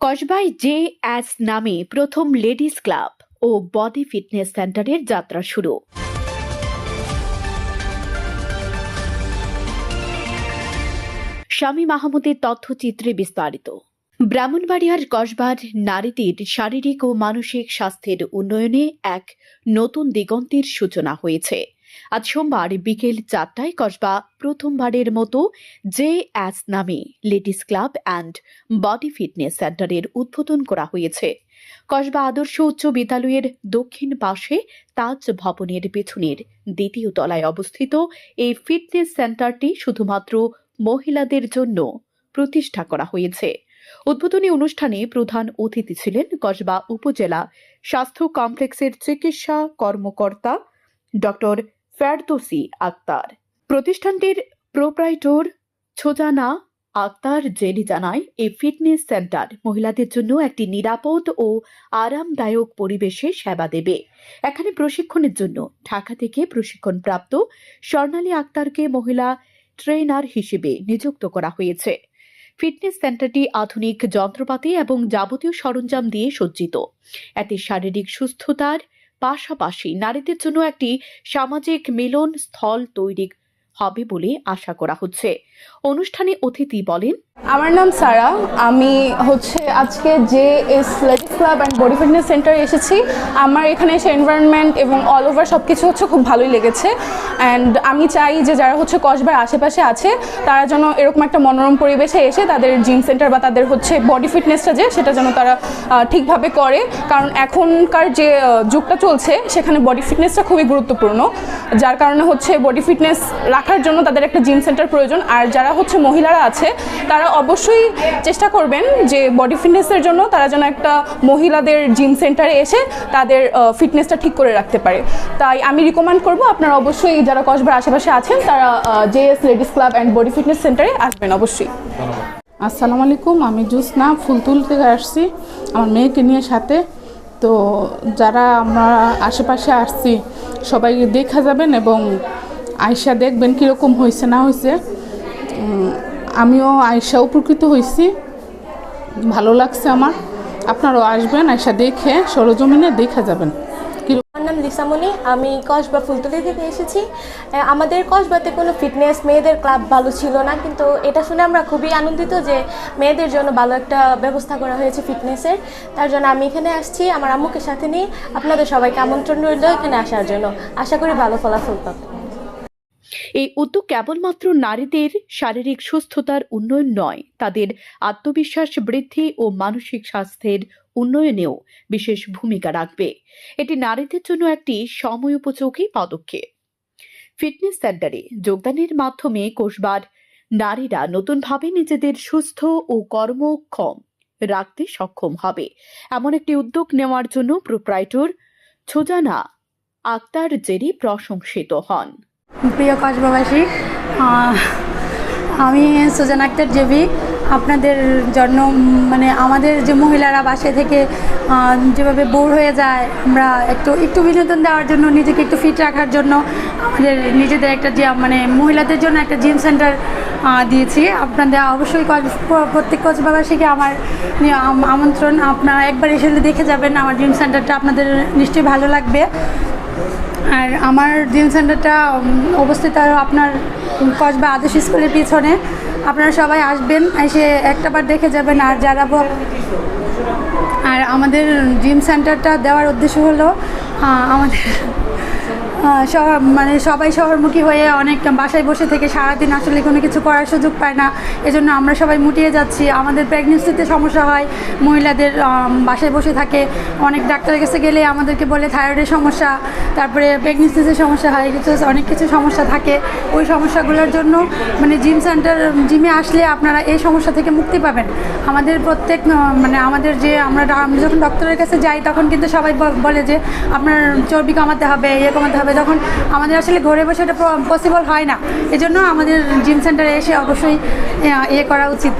কসবায় J as নামে প্রথম ladies club ও বডি ফিটনেস সেন্টারের যাত্রা শুরু। স্বামী মাহমুদের তথ্যচিত্রে বিস্তারিত। ব্রাহ্মণবাড়িয়ার কসবার নারীদের শারীরিক ও মানসিক স্বাস্থ্যের উন্নয়নে এক নতুন দিগন্তের সূচনা হয়েছে। আজ সোমবার বিকেল চারটায় কসবা প্রথমবারের মতো জে অ্যাস নামে ladies club and body fitness সেন্টারের উদ্বোধন করা হয়েছে। কসবা আদর্শ উচ্চ বিদ্যালয়ের দক্ষিণ পাশে তাজ ভবনের পেছনের দ্বিতীয় তলায় অবস্থিত এই ফিটনেস সেন্টারটি শুধুমাত্র মহিলাদের জন্য প্রতিষ্ঠা করা হয়েছে। উদ্বোধনী অনুষ্ঠানে প্রধান অতিথি ছিলেন কসবা উপজেলা স্বাস্থ্য কমপ্লেক্সের চিকিৎসা কর্মকর্তা ডক্টর ফেরদোসি আক্তার। প্রতিষ্ঠানটির প্রোপ্রাইটর ছোজানা আক্তার জেলি জানায় এই ফিটনেস সেন্টার মহিলাদের জন্য একটি নিরাপদ ও আরামদায়ক পরিবেশে সেবা দেবে। এখানে প্রশিক্ষণের জন্য ঢাকা থেকে প্রশিক্ষণপ্রাপ্ত স্বর্ণালী আক্তারকে মহিলা ট্রেনার হিসেবে নিযুক্ত করা হয়েছে। ফিটনেস সেন্টারটি আধুনিক যন্ত্রপাতি এবং যাবতীয় সরঞ্জাম দিয়ে সজ্জিত। এতে শারীরিক সুস্থতার পাশাপাশি নারীদের জন্য একটি সামাজিক মিলন স্থল তৈরি হবে বলে আশা করা হচ্ছে। অনুষ্ঠানে অতিথি বলেন আমার নাম সারা। আমি হচ্ছে আজকে যে S ladies club and body fitness সেন্টারে এসেছি। আমার এখানে এসে এনভায়রনমেন্ট এবং অল ওভার সব কিছু হচ্ছে খুব ভালোই লেগেছে। অ্যান্ড আমি চাই যে যারা হচ্ছে কসবার আশেপাশে আছে, তারা যেন এরকম একটা মনোরম পরিবেশে এসে তাদের জিম সেন্টার বা তাদের হচ্ছে বডি ফিটনেসটা যে, সেটা যেন তারা ঠিকভাবে করে। কারণ এখনকার যে যুগটা চলছে, সেখানে বডি ফিটনেসটা খুবই গুরুত্বপূর্ণ। যার কারণে হচ্ছে বডি ফিটনেস রাখার জন্য তাদের একটা জিম সেন্টার প্রয়োজন। আর যারা হচ্ছে মহিলারা আছে, তারা অবশ্যই চেষ্টা করবেন যে বডি ফিটনেসের জন্য তারা যেন একটা মহিলাদের জিম সেন্টারে এসে তাদের ফিটনেসটা ঠিক করে রাখতে পারে। তাই আমি রিকমেন্ড করব, আপনারা অবশ্যই যারা কসবার আশেপাশে আছেন, তারা JS ladies club and body fitness সেন্টারে আসবেন অবশ্যই। আসসালামু আলাইকুম, আমি জুসনা, ফুলতুল থেকে আসছি, আমার মেয়েকে নিয়ে সাথে। তো যারা আমরা আশেপাশে আসছি, সবাই দেখা যাবেন এবং আয়সা দেখবেন কীরকম হয়েছে, না হয়েছে। আমিও আয়সা উপকৃত হয়েছি ভালো লাগছে আমার। আপনারাও আসবেন আয়সা দেখে, সরজমিনে দেখা যাবেন। আমার নাম লিসামণি, আমি কসবা ফুলতলি থেকে এসেছি। আমাদের কসবাতে কোনো ফিটনেস মেয়েদের ক্লাব ভালো ছিল না, কিন্তু এটা শুনে আমরা খুবই আনন্দিত যে মেয়েদের জন্য ভালো একটা ব্যবস্থা করা হয়েছে ফিটনেসের। তার জন্য আমি এখানে আসছি, আমার আম্মুকে সাথে নিয়ে। আপনাদের সবাইকে আমন্ত্রণ রইল এখানে আসার জন্য। আশা করি ভালো ফলাফল পাবো। এই উদ্যোগ কেবলমাত্র নারীদের শারীরিক সুস্থতার উন্নয়ন নয়, তাদের আত্মবিশ্বাস বৃদ্ধি ও মানসিক স্বাস্থ্যের উন্নয়নেও বিশেষ ভূমিকা রাখবে। এটি নারীদের জন্য একটি সময়োপযোগী পদক্ষেপ। ফিটনেস সেন্টারে যোগদানের মাধ্যমে কোষবার নারীরা নতুনভাবে নিজেদের সুস্থ ও কর্মক্ষম রাখতে সক্ষম হবে। এমন একটি উদ্যোগ নেওয়ার জন্য প্রোপ্রাইটর ছোজানা আক্তার জেরি প্রশংসিত হন। প্রিয় কসবাবাসী আমি সুজান আক্তার জেবি আপনাদের জন্য মানে আমাদের যে মহিলারা বাসায় থেকে যেভাবে বোর হয়ে যায়, আমরা একটু একটু বিনোদন দেওয়ার জন্য, নিজেকে একটু ফিট রাখার জন্য, আমাদের নিজেদের একটা যে মানে মহিলাদের জন্য একটা জিম সেন্টার দিয়েছি। আপনাদের অবশ্যই প্রত্যেক কচবাবাসীকে আমার আমন্ত্রণ। আপনারা একবার এসে দেখে যাবেন, আমার জিম সেন্টারটা আপনাদের নিশ্চয়ই ভালো লাগবে। আর আমার জিম সেন্টারটা অবস্থিত আপনার কসবা আদর্শ স্কুলের পিছনে। আপনারা সবাই আসবেন, এসে একটাবার দেখে যাবেন আর যারা আর আমাদের জিম সেন্টারটা দেওয়ার উদ্দেশ্য হলো আমাদের শহর মানে সবাই শহরমুখী হয়ে অনেক বাসায় বসে থেকে সারাদিন আসলে কোনো কিছু করার সুযোগ পায় না। এজন্য আমরা সবাই মুটিয়ে যাচ্ছি। আমাদের প্রেগনেন্সিতে সমস্যা হয়। মহিলাদের বাসায় বসে থাকে। অনেক ডাক্তারের কাছে গেলে আমাদেরকে বলে থাইরয়েডের সমস্যা, তারপরে প্রেগনেন্সিতে সমস্যা হয়। কিছু অনেক কিছু সমস্যা থাকে। ওই সমস্যাগুলোর জন্য মানে জিম সেন্টার জিমে আসলে আপনারা এই সমস্যা থেকে মুক্তি পাবেন। আমাদের প্রত্যেক মানে আমাদের যে আমরা যখন ডক্টরের কাছে যাই, তখন কিন্তু সবাই বলে যে, আপনার চর্বি কমাতে হবে ইয়ে কমাতে হবে। তখন আমাদের আসলে ঘরে বসে এটা পসিবল হয় না। এজন্য আমাদের জিম সেন্টারে এসে অবশ্যই ইয়ে করা উচিত।